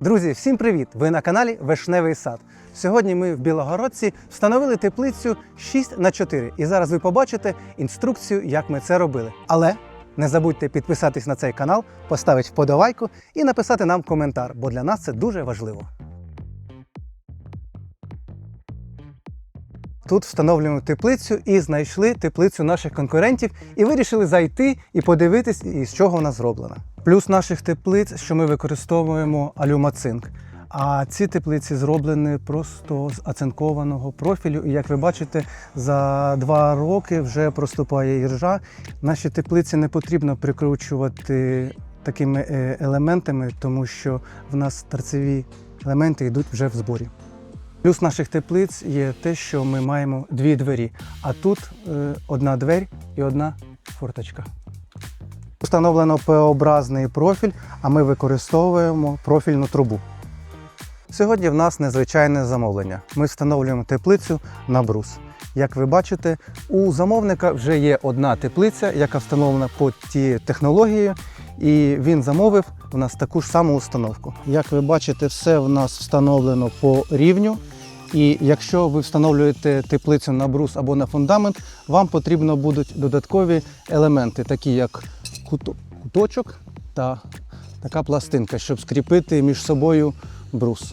Друзі, всім привіт! Ви на каналі Вишневий сад. Сьогодні ми в Білогородці встановили теплицю 6 на 4 і зараз ви побачите інструкцію, як ми це робили. Але не забудьте підписатись на цей канал, поставити вподобайку і написати нам коментар, бо для нас це дуже важливо. Тут встановлюємо теплицю і знайшли теплицю наших конкурентів і вирішили зайти і подивитись, із чого вона зроблена. Плюс наших теплиць, що ми використовуємо алюмацинк. А ці теплиці зроблені просто з оцинкованого профілю. І як ви бачите, за два роки вже проступає іржа. Наші теплиці не потрібно прикручувати такими е, елементами, тому що в нас торцеві елементи йдуть вже в зборі. Плюс наших теплиць є те, що ми маємо дві двері, а тут е, одна двері і одна форточка. Встановлено П-образний профіль, а ми використовуємо профільну трубу. Сьогодні в нас незвичайне замовлення. Ми встановлюємо теплицю на брус. Як ви бачите, у замовника вже є одна теплиця, яка встановлена по тією технологією, і він замовив у нас таку ж саму установку. Як ви бачите, все в нас встановлено по рівню. І якщо ви встановлюєте теплицю на брус або на фундамент, вам потрібно будуть додаткові елементи, такі як куточок та така пластинка, щоб скріпити між собою брус.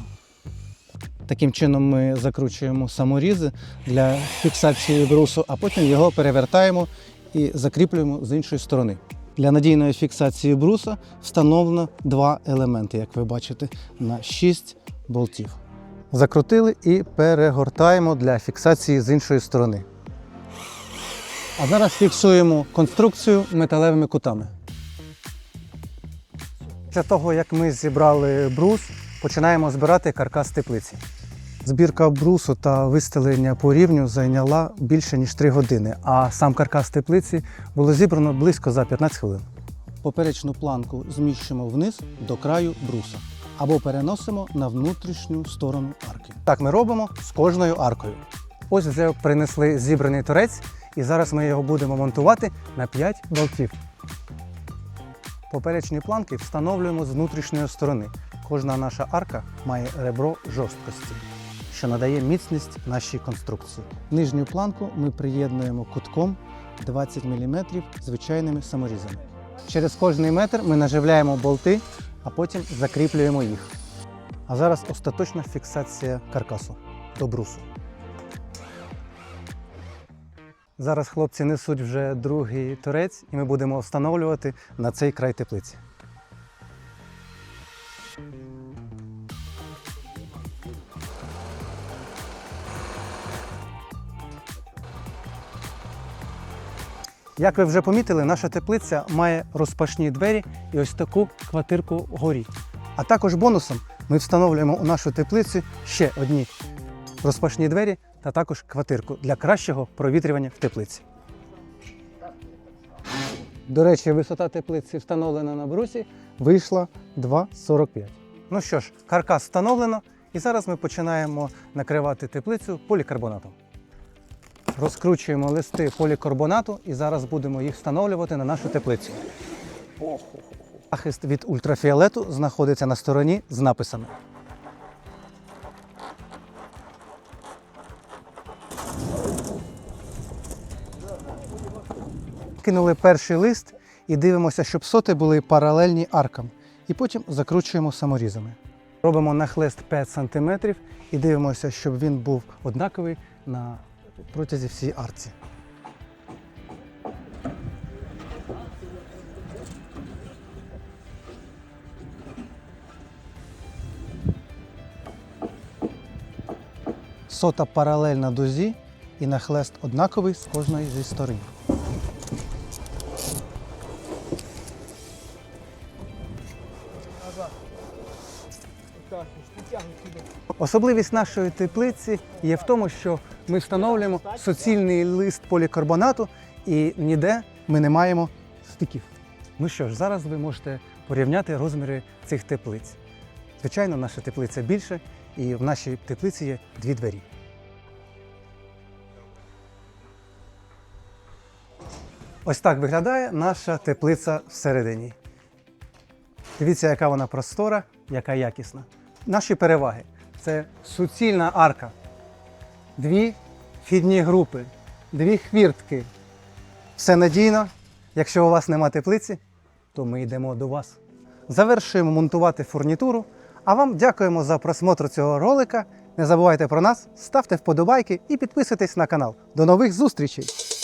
Таким чином ми закручуємо саморізи для фіксації брусу, а потім його перевертаємо і закріплюємо з іншої сторони. Для надійної фіксації бруса встановлено два елементи, як ви бачите, на 6 болтів. Закрутили і перегортаємо для фіксації з іншої сторони. А зараз фіксуємо конструкцію металевими кутами. Після того, як ми зібрали брус, починаємо збирати каркас теплиці. Збірка брусу та вистелення по рівню зайняла більше ніж 3 години, а сам каркас теплиці було зібрано близько за 15 хвилин. Поперечну планку зміщимо вниз до краю бруса або переносимо на внутрішню сторону арки. Так ми робимо з кожною аркою. Ось вже принесли зібраний торець, і зараз ми його будемо монтувати на 5 болтів. Поперечні планки встановлюємо з внутрішньої сторони. Кожна наша арка має ребро жорсткості, що надає міцність нашій конструкції. Нижню планку ми приєднуємо кутком 20 мм звичайними саморізами. Через кожний метр ми наживляємо болти, а потім закріплюємо їх. А зараз остаточна фіксація каркасу до брусу. Зараз хлопці несуть вже другий турець і ми будемо встановлювати на цей край теплиці. Як ви вже помітили, наша теплиця має розпашні двері і ось таку квартирку вгорі. А також бонусом ми встановлюємо у нашу теплицю ще одні розпашні двері та також квартирку для кращого провітрювання в теплиці. До речі, висота теплиці встановлена на брусі вийшла 2,45. Ну що ж, каркас встановлено, і зараз ми починаємо накривати теплицю полікарбонатом. Розкручуємо листи полікарбонату і зараз будемо їх встановлювати на нашу теплицю. Захист від ультрафіолету знаходиться на стороні з написами. Кинули перший лист і дивимося, щоб соти були паралельні аркам. І потім закручуємо саморізами. Робимо нахлест 5 см і дивимося, щоб він був однаковий на протязі всієї арці. Сота паралельна дузі і нахлест однаковий з кожної зі сторін. Особливість нашої теплиці є в тому, що ми встановлюємо суцільний лист полікарбонату і ніде ми не маємо стиків. Ну що ж, зараз ви можете порівняти розміри цих теплиць. Звичайно, наша теплиця більше, і в нашій теплиці є дві двері. Ось так виглядає наша теплиця всередині. Дивіться, яка вона простора, яка якісна. Наші переваги це суцільна арка, дві вхідні групи, дві хвіртки. Все надійно. Якщо у вас нема теплиці, то ми йдемо до вас. Завершуємо монтувати фурнітуру. А вам дякуємо за просмотр цього ролика. Не забувайте про нас, ставте вподобайки і підписуйтесь на канал. До нових зустрічей!